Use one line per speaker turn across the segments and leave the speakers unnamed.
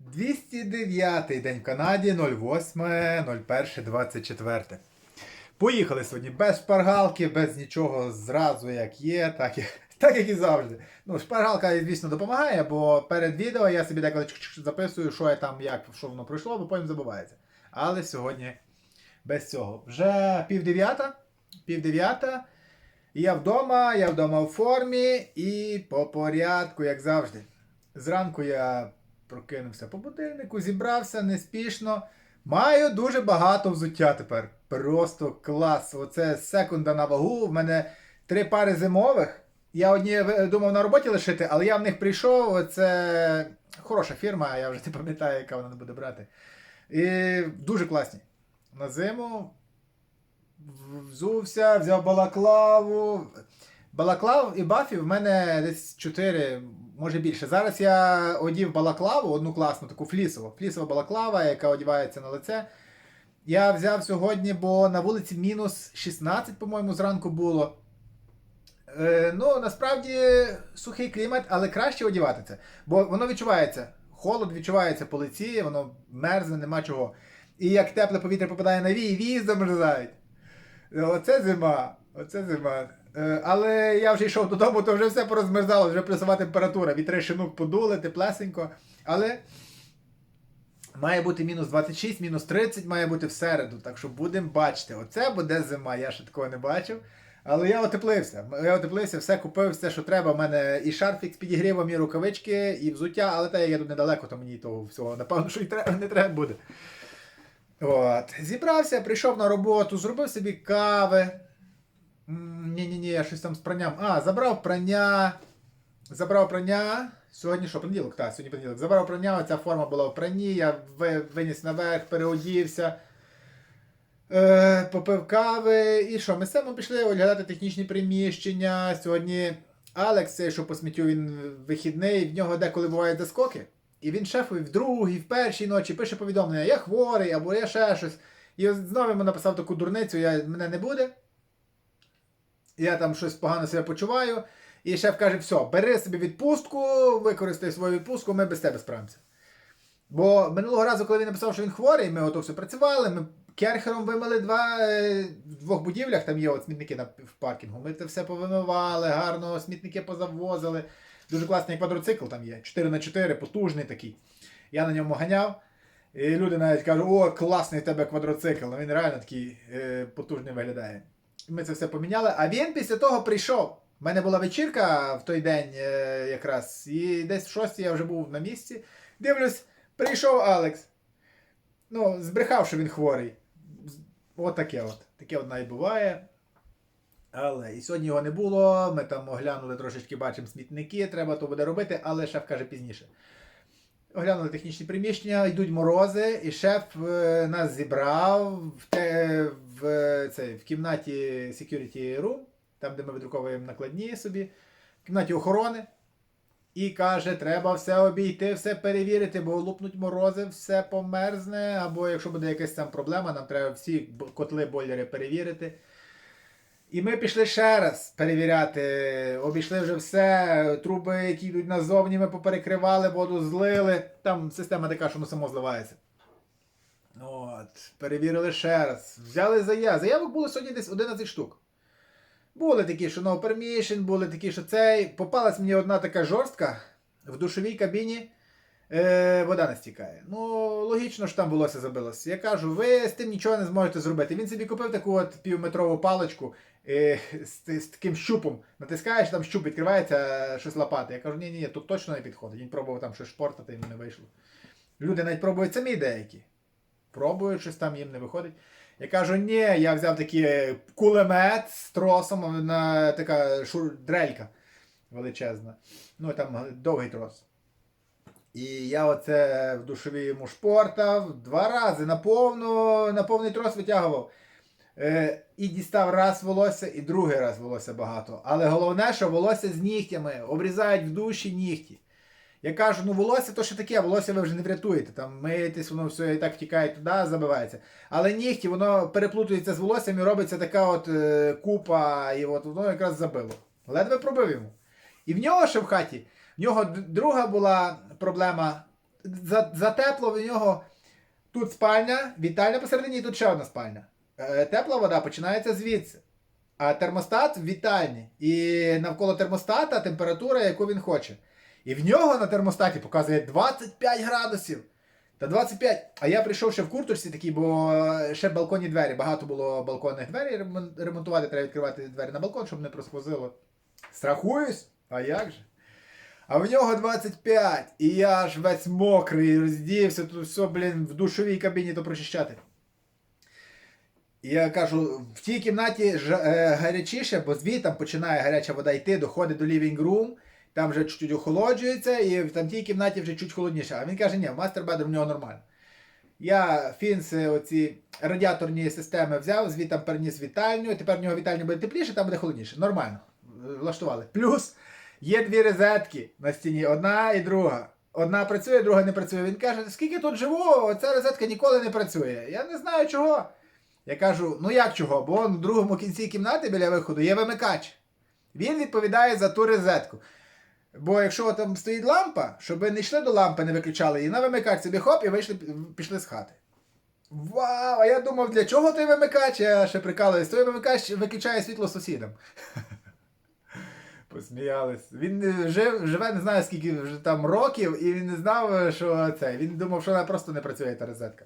209 день в Канаді 08.01.24. Поїхали сьогодні без шпаргалки, без нічого зразу як є, так як, так як і завжди. Ну, шпаргалка, звісно, допомагає, бо перед відео я собі деколи записую, що я там, як, що воно пройшло, бо потім забувається. Але сьогодні без цього. Вже пів дев'ята. Я вдома, я вдома в формі і по порядку, як завжди. Зранку я прокинувся по будильнику, зібрався неспішно. Маю дуже багато взуття тепер. Просто клас. Оце секунда на вагу. В мене три пари зимових. Я одні е, думав на роботі лишити, але я в них прийшов. Це хороша фірма, я вже не пам'ятаю, яка вона не буде брати. І дуже класні. На зиму взувся, взяв балаклаву. Балаклав і бафі в мене десь 4, може більше. Зараз я одів балаклаву, одну класну, таку флісову. Флісова балаклава, яка одівається на лице. Я взяв сьогодні, бо на вулиці мінус 16, по-моєму, зранку було. Е, ну, насправді сухий клімат, але краще одівати це. Бо воно відчувається. Холод відчувається по лиці, воно мерзне, нема чого. І як тепле повітря попадає на вій, вії замерзають. Оце зима. Оце зима. Е, Але я вже йшов додому, то вже все порозмерзало, вже плюсова температура. Вітри шинук подули, теплесенько. Але має бути мінус 26, мінус 30 має бути в середу. Так що будемо бачити. Оце буде зима. Я ще такого не бачив. Але я отеплився. Я отеплився, все купив, все, що треба. У мене і шарфік з підігрівом, і рукавички, і взуття, але те, я тут недалеко, то мені того всього, напевно, що й треба, не треба буде. От. Зібрався, прийшов на роботу, зробив собі кави. Ні-ні-ні, я щось там з пранням. А, забрав прання. Забрав прання. Сьогодні що, понеділок? Так, сьогодні понеділок. Забрав прання, оця форма була в пранні, я виніс наверх, переодівся. Е, попив кави. І що? Ми Семом пішли оглядати технічні приміщення. Сьогодні Алекс, що по сміттю, він вихідний, в нього деколи бувають заскоки. І він шефові в другій, в першій ночі пише повідомлення: я хворий або я ще щось. І знову йому написав таку дурницю, я, мене не буде. Я там щось погано себе почуваю. І шеф каже: все, бери собі відпустку, використай свою відпустку, ми без тебе справимося. Бо минулого разу, коли він написав, що він хворий, ми ото все працювали, ми керхером вимили два, е, в двох будівлях, там є от смітники на, в паркінгу. Ми це все повимивали, гарно смітники позавозили. Дуже класний квадроцикл там є. 4х4, потужний такий. Я на ньому ганяв. І люди навіть кажуть, о, класний в тебе квадроцикл. Він реально такий е, потужний виглядає. Ми це все поміняли. А він після того прийшов. У мене була вечірка в той день е, якраз. І десь в 6 я вже був на місці. Дивлюсь, прийшов Алекс. Ну, збрехав, що він хворий. От таке от. Таке от навіть буває. Але і сьогодні його не було. Ми там оглянули трошечки, бачимо смітники, треба то буде робити, але шеф каже пізніше. Оглянули технічні приміщення, йдуть морози, і шеф е, нас зібрав в, те, в, е, це, в кімнаті Security Room, там, де ми видруковуємо накладні собі, в кімнаті охорони. І каже, треба все обійти, все перевірити, бо лупнуть морози, все померзне, або якщо буде якась там проблема, нам треба всі котли бойлери перевірити. І ми пішли ще раз перевіряти. Обійшли вже все. Труби, які йдуть назовні, ми поперекривали, воду злили. Там система така, що воно само зливається. От, перевірили ще раз. Взяли заяву. Заявок було сьогодні десь 11 штук. Були такі, що no permission, були такі, що цей. Попалась мені одна така жорстка в душовій кабіні. Е, вода не стікає. Ну, логічно ж там волосся забилось. Я кажу, ви з тим нічого не зможете зробити. Він собі купив таку от півметрову паличку з, з таким щупом. Натискаєш, там щуп відкривається, щось лопати. Я кажу, ні, ні, ні, тут точно не підходить. Він пробував там щось шпортати, йому не вийшло. Люди навіть пробують самі деякі. Пробують, щось там їм не виходить. Я кажу, ні, я взяв такий кулемет з тросом, на така шур, дрелька величезна. Ну там довгий трос. І я оце в душовій йому шпортав два рази на, повну, на повний трос витягував. Е, і дістав раз волосся, і другий раз волосся багато. Але головне, що волосся з нігтями обрізають в душі нігті. Я кажу, ну волосся то що таке, волосся ви вже не врятуєте. Там миєтесь, воно все і так втікає туди, забивається. Але нігті, воно переплутується з волоссям і робиться така от е, купа, і от воно якраз забило. Ледве пробив йому. І в нього ще в хаті, в нього друга була проблема за, за в нього тут спальня, вітальня посередині, і тут ще одна спальня. Е, Тепла вода починається звідси. А термостат в вітальні. І навколо термостата температура, яку він хоче. І в нього на термостаті показує 25 градусів. Та 25. А я прийшов ще в курточці такій, бо ще балконні двері. Багато було балконних двері ремонтувати, треба відкривати двері на балкон, щоб не просквозило. Страхуюсь? А як же? А в нього 25. І я ж весь мокрий, роздівся, тут все, блін, в душовій кабіні то прочищати. І я кажу, в тій кімнаті ж, е, гарячіше, бо звідти починає гаряча вода йти, доходить до living room, там вже чуть-чуть охолоджується, і в там тій кімнаті вже чуть холодніше. А він каже, ні, в мастер бедер в нього нормально. Я фінси, оці радіаторні системи взяв, звідти переніс вітальню, тепер в нього вітальня буде тепліше, там буде холодніше. Нормально. Влаштували. Плюс є дві розетки на стіні, одна і друга. Одна працює, друга не працює. Він каже, скільки тут живу, ця розетка ніколи не працює. Я не знаю чого. Я кажу, ну як чого? Бо в другому кінці кімнати біля виходу є вимикач. Він відповідає за ту розетку. Бо якщо там стоїть лампа, щоб не йшли до лампи, не виключали її, на вимикач собі хоп і вийшли, пішли з хати. Вау! А я думав, для чого той вимикач? Я ще прикалуюсь. Той вимикач виключає світло сусідам. Посміялись. Він жив, живе, не знаю скільки вже там років, і він не знав, що це. Він думав, що вона просто не працює та розетка.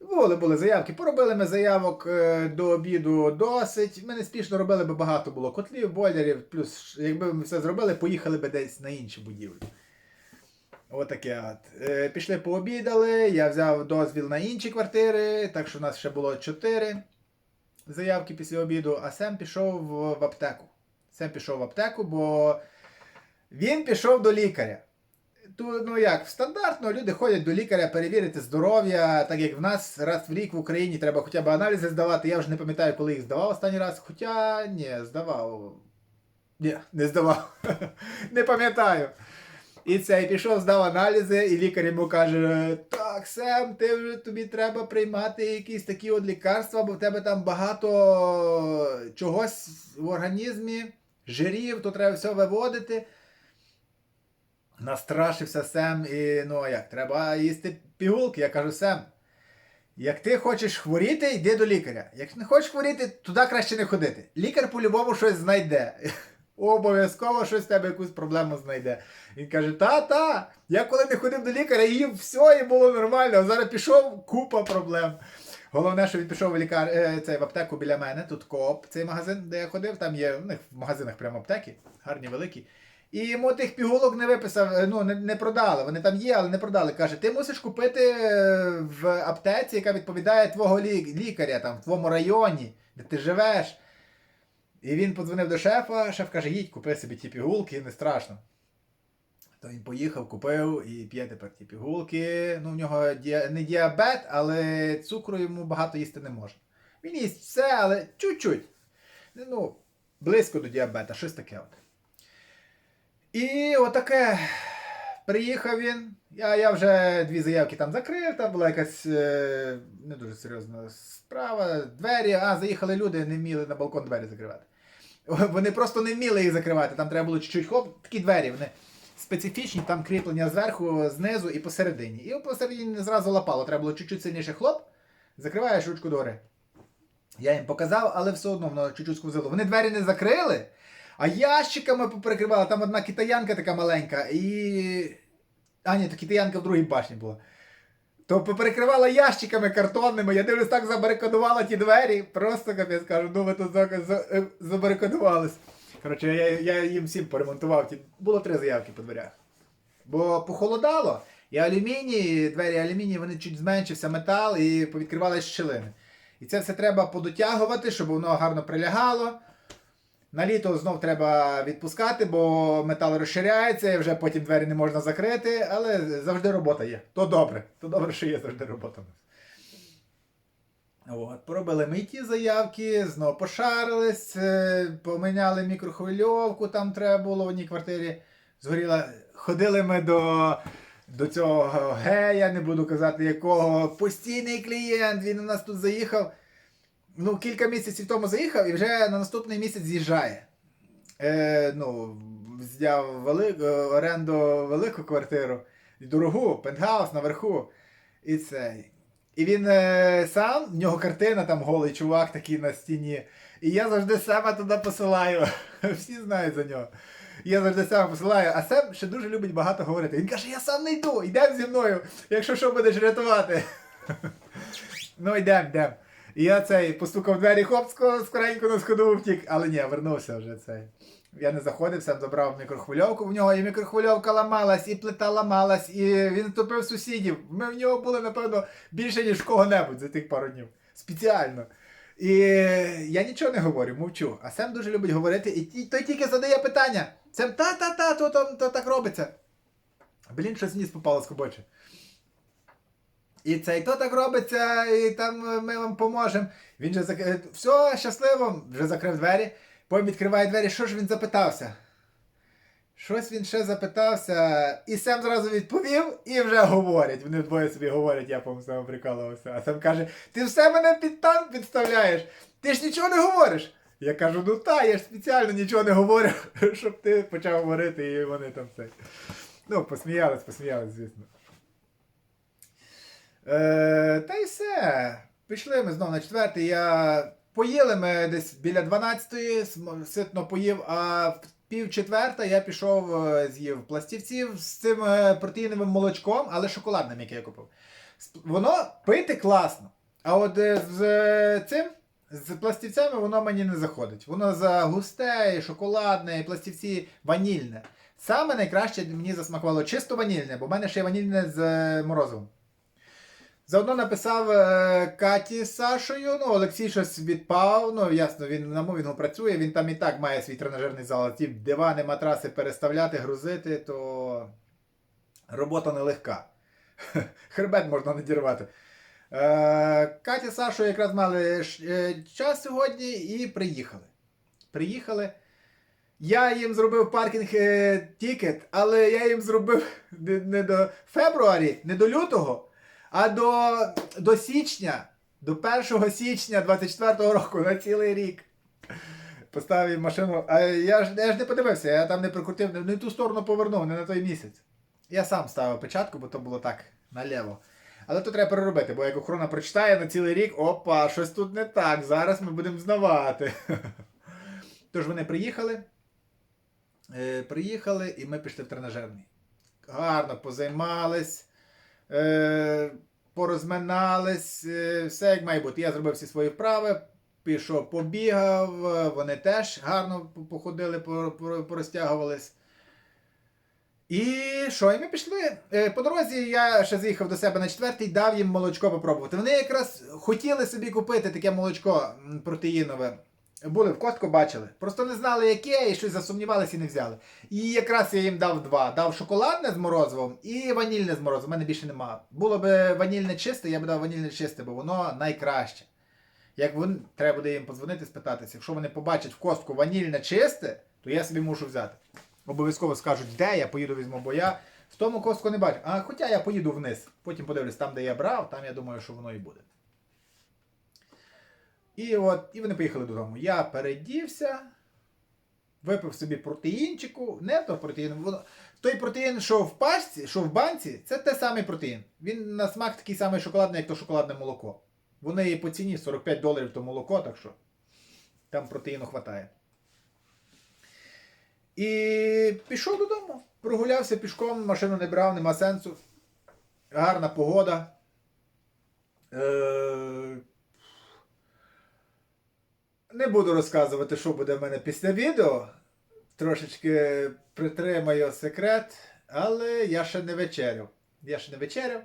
Були, були заявки. Поробили ми заявок е, до обіду досить. Ми не спішно робили, бо багато було котлів, бойлерів. Плюс, якби ми все зробили, поїхали би десь на інші будівлі. Отаке от. Е, Пішли пообідали, я взяв дозвіл на інші квартири, так що у нас ще було чотири заявки після обіду, а Сем пішов в, в аптеку. Сем пішов в аптеку, бо він пішов до лікаря. Ту, ну як, стандартно люди ходять до лікаря перевірити здоров'я, так як в нас раз в рік в Україні треба хоча б аналізи здавати. Я вже не пам'ятаю, коли їх здавав останній раз. Хоча ні, здавав. Ні, не здавав. не пам'ятаю. І це, і пішов, здав аналізи, і лікар йому каже: Так, Сем, ти вже тобі треба приймати якісь такі от лікарства, бо в тебе там багато чогось в організмі, жирів, то треба все виводити. Настрашився Сем, і ну як, треба їсти пігулки. Я кажу, Сем, як ти хочеш хворіти, йди до лікаря. Як не хочеш хворіти, туди краще не ходити. Лікар по-любому щось знайде. Обов'язково щось в тебе якусь проблему знайде. Він каже: та-та, я коли не ходив до лікаря, їв все і було нормально. А зараз пішов купа проблем. Головне, що він пішов в лікар... е, цей, в аптеку біля мене, тут Коop, цей магазин, де я ходив, там є в них в магазинах прямо аптеки, гарні великі. І йому тих пігулок не виписав, е, ну не, не продали. Вони там є, але не продали. Каже, ти мусиш купити е, в аптеці, яка відповідає твого лі- лікаря, там, в твоєму районі, де ти живеш. І він подзвонив до шефа, шеф каже, їдь, купи собі ті пігулки, не страшно. То він поїхав, купив і п'є тепер ті пігулки. Ну, в нього діа- не діабет, але цукру йому багато їсти не можна. Він їсть все, але чуть-чуть. Ну, близько до діабета, щось таке от. І отаке. Приїхав він. Я, я вже дві заявки там закрив, там була якась е, не дуже серйозна справа. Двері, а, заїхали люди, не вміли на балкон двері закривати. Вони просто не вміли їх закривати. Там треба було чуть-чуть хоп, такі двері, вони специфічні, там кріплення зверху, знизу і посередині. І посередині зразу лапало, треба було чуть-чуть сильніше хлоп, закриваєш ручку догори. Я їм показав, але все одно воно чуть-чуть сквозило. Вони двері не закрили, а ящиками поприкривали. Там одна китаянка така маленька, і. А, ні, то китаянка в другій башні була. То поперекривала ящиками картонними, я дивлюсь, так забарикадувала ті двері. Просто капець кажу, ну ви тут е, забарикадувались. Коротше, я, я їм всім поремонтував. Було три заявки по дверях. Бо похолодало, і алюміній, двері алюміній, вони чуть зменшився метал і повідкривали щілини. І це все треба подотягувати, щоб воно гарно прилягало. На літо знов треба відпускати, бо метал розширяється, і вже потім двері не можна закрити, але завжди робота є. То добре, то добре, що є завжди робота. От, поробили ми й ті заявки, знов пошарились, е, поміняли мікрохвильовку, там треба було в одній квартирі. Згоріла. Ходили ми до, до цього гея, не буду казати якого. Постійний клієнт, він у нас тут заїхав. Ну, кілька місяців тому заїхав і вже на наступний місяць з'їжджає. Е, ну, взяв вели... е, оренду велику квартиру, дорогу, пентгаус наверху. І цей. І він е, сам, в нього картина, там голий чувак такий на стіні. І я завжди себе туди посилаю. Всі знають за нього. Я завжди себе посилаю, а Сем ще дуже любить багато говорити. Він каже, я сам не йду, йдемо зі мною, якщо що будеш рятувати. ну йдемо, йдемо. І я цей постукав двері, хоп, скоренько на сходу втік, але ні, вернувся вже цей. Я не заходив, сам забрав мікрохвильовку в нього, і мікрохвильовка ламалась, і плита ламалась, і він топив сусідів. Ми в нього були, напевно, більше, ніж в кого-небудь за тих пару днів. Спеціально. І я нічого не говорю, мовчу. А Сем дуже любить говорити, і той тільки задає питання. Сем та-та-та, то, то так робиться. Блін, щось в ніс попало з кобоче. І це і то так робиться, і там ми вам поможемо. Він же зак... все, щасливо, вже закрив двері. Потім відкриває двері, що ж він запитався? Щось він ще запитався, і Сем зразу відповів, і вже говорять. Вони вдвоє собі говорять, я по саме прикалувався. А Сем каже: ти все мене під танк підставляєш, ти ж нічого не говориш. Я кажу, ну та, я ж спеціально нічого не говорю, щоб ти почав говорити, і вони там все. Ну, посміялись, посміялись, звісно. Е, та й все. Пішли ми знову на четвертий. Я... Поїли ми десь біля 12-ї, ситно поїв, а в пів четверта я пішов, е, з'їв пластівців з цим е, протеїновим молочком, але шоколадним, яке я купив. Воно пити класно. А от е, з цим, з пластівцями воно мені не заходить. Воно за густе, і шоколадне, і пластівці ванільне. Саме найкраще мені засмакувало чисто ванільне, бо в мене ще ванільне з морозивом. Заодно написав е, Каті з Сашою. Ну, Олексій щось відпав. Ну, ясно, він на мовінгу працює, він там і так має свій тренажерний зал. Ті дивани, матраси переставляти, грузити, то робота нелегка. Хребет можна надірвати. Е, Катя з Сашою якраз мали е, час сьогодні і приїхали. Приїхали. Я їм зробив паркінг тікет, але я їм зробив не, не до фебруарі, не до лютого, а до, до січня, до 1 січня 24-го року на цілий рік. Поставив машину. А я ж, я ж не подивився, я там не прикрутив, не, не ту сторону повернув, не на той місяць. Я сам ставив печатку, бо то було так наліво. Але то треба переробити, бо як охорона прочитає на цілий рік, опа, щось тут не так, зараз ми будемо знавати. Тож вони приїхали. Е, приїхали і ми пішли в тренажерний. Гарно позаймались, порозминались, е, все як має бути. Я зробив всі свої вправи, пішов, побігав, е, вони теж гарно походили, по- по- порозтягувались. І що, і ми пішли. Е, По дорозі я ще заїхав до себе на четвертий, дав їм молочко попробувати. Вони якраз хотіли собі купити таке молочко протеїнове. Були в Костко, бачили. Просто не знали, яке, і щось засумнівалися і не взяли. І якраз я їм дав два. Дав шоколадне з морозивом і ванільне з морозивом. У мене більше немає. Було б ванільне чисте, я б дав ванільне чисте, бо воно найкраще. Як вони, треба буде їм подзвонити, спитатися. Якщо вони побачать в костку ванільне чисте, то я собі мушу взяти. Обов'язково скажуть, де я поїду візьму, бо я в тому костку не бачу. А хоча я поїду вниз. Потім подивлюсь, там, де я брав, там я думаю, що воно і буде. І от, і вони поїхали додому. Я передівся, випив собі протеїнчику, не то протеїн. Воно, той протеїн, що в пачці, що в банці, це те самий протеїн. Він на смак такий самий шоколадний, як то шоколадне молоко. Вони і по ціні 45 доларів то молоко, так що там протеїну хватає. І пішов додому. Прогулявся пішком, машину не брав, нема сенсу. Гарна погода. Е... Не буду розказувати, що буде в мене після відео. Трошечки притримаю секрет, але я ще не вечеряв. Я ще не вечеряв.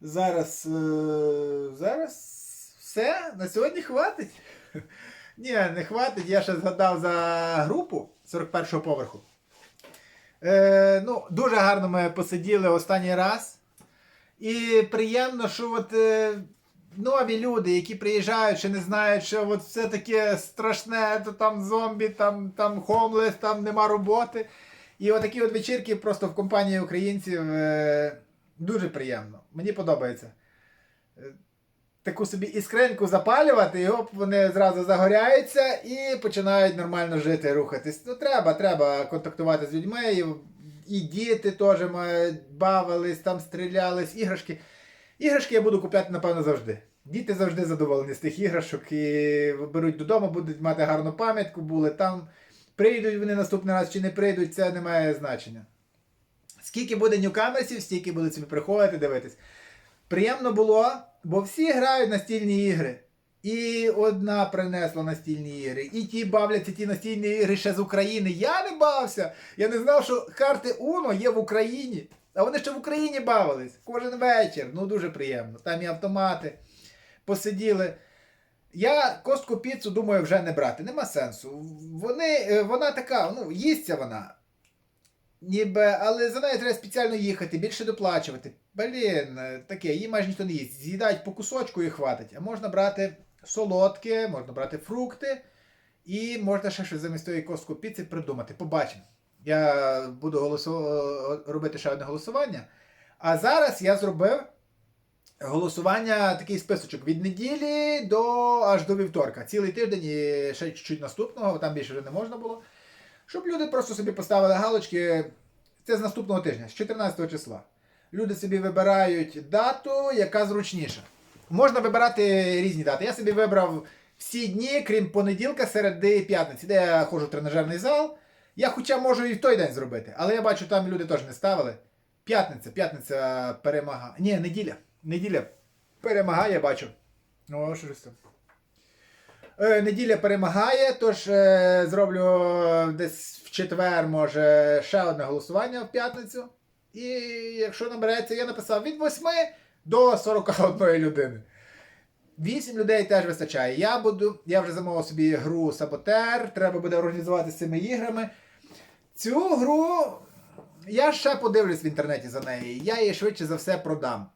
Зараз. Е... Зараз все. На сьогодні хватить. Ні, не хватить. Я ще згадав за групу 41-го поверху. Е, ну, дуже гарно ми посиділи останній раз. І приємно, що от е, нові люди, які приїжджають, ще не знають, що от все таке страшне, то там зомбі, там, там хомлес, там нема роботи. І отакі от вечірки просто в компанії українців е, дуже приємно. Мені подобається. Е, таку собі іскринку запалювати, і оп, вони зразу загоряються і починають нормально жити, рухатись. Ну, треба, треба контактувати з людьми. І, і діти теж бавились, там стрілялись, іграшки. Іграшки я буду купляти, напевно, завжди. Діти завжди задоволені з тих іграшок і беруть додому, будуть мати гарну пам'ятку, були там. Прийдуть вони наступний раз чи не прийдуть, це не має значення. Скільки буде ньюкамерсів, стільки будуть собі приходити, дивитись. Приємно було, бо всі грають настільні ігри. І одна принесла настільні ігри, і ті бавляться ті настільні ігри ще з України. Я не бався. Я не знав, що карти Uno є в Україні. А вони ще в Україні бавились кожен вечір. Ну дуже приємно. Там і автомати посиділи. Я костку піцу думаю вже не брати. Нема сенсу. Вони, е, вона така, ну, їсться вона. Ніби, але за нею треба спеціально їхати, більше доплачувати. Блін, е, таке, її майже ніхто не їсть. З'їдають по кусочку і хватить. А можна брати солодке, можна брати фрукти, і можна ще щось замість тої костку піци придумати. Побачимо. Я буду голосу... робити ще одне голосування. А зараз я зробив голосування, такий списочок від неділі до аж до вівторка. Цілий тиждень і ще чуть-чуть наступного, там більше вже не можна було. Щоб люди просто собі поставили галочки. Це з наступного тижня, з 14 числа. Люди собі вибирають дату, яка зручніша. Можна вибирати різні дати. Я собі вибрав всі дні, крім понеділка, середи і п'ятниці, де я ходжу в тренажерний зал. Я хоча можу і в той день зробити, але я бачу, там люди теж не ставили. П'ятниця, п'ятниця перемагає. Ні, неділя. Неділя перемагає, бачу. О, що ж це? Е, неділя перемагає, тож е, зроблю е, десь в четвер, може, ще одне голосування в п'ятницю. І якщо набереться, я написав від 8 до 41 людини. 8 людей теж вистачає. Я буду, я вже замовив собі гру Саботер, треба буде організувати з цими іграми. Цю гру я ще подивлюсь в інтернеті за неї. Я її швидше за все продам.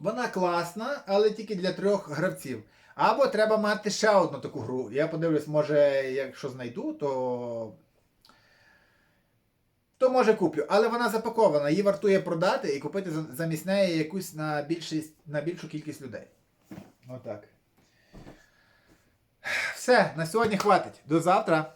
Вона класна, але тільки для трьох гравців. Або треба мати ще одну таку гру. Я подивлюсь, може, якщо знайду, то. То може куплю. Але вона запакована, її вартує продати і купити замість неї якусь на, більшість, на більшу кількість людей. Отак. Все, на сьогодні хватить. До завтра.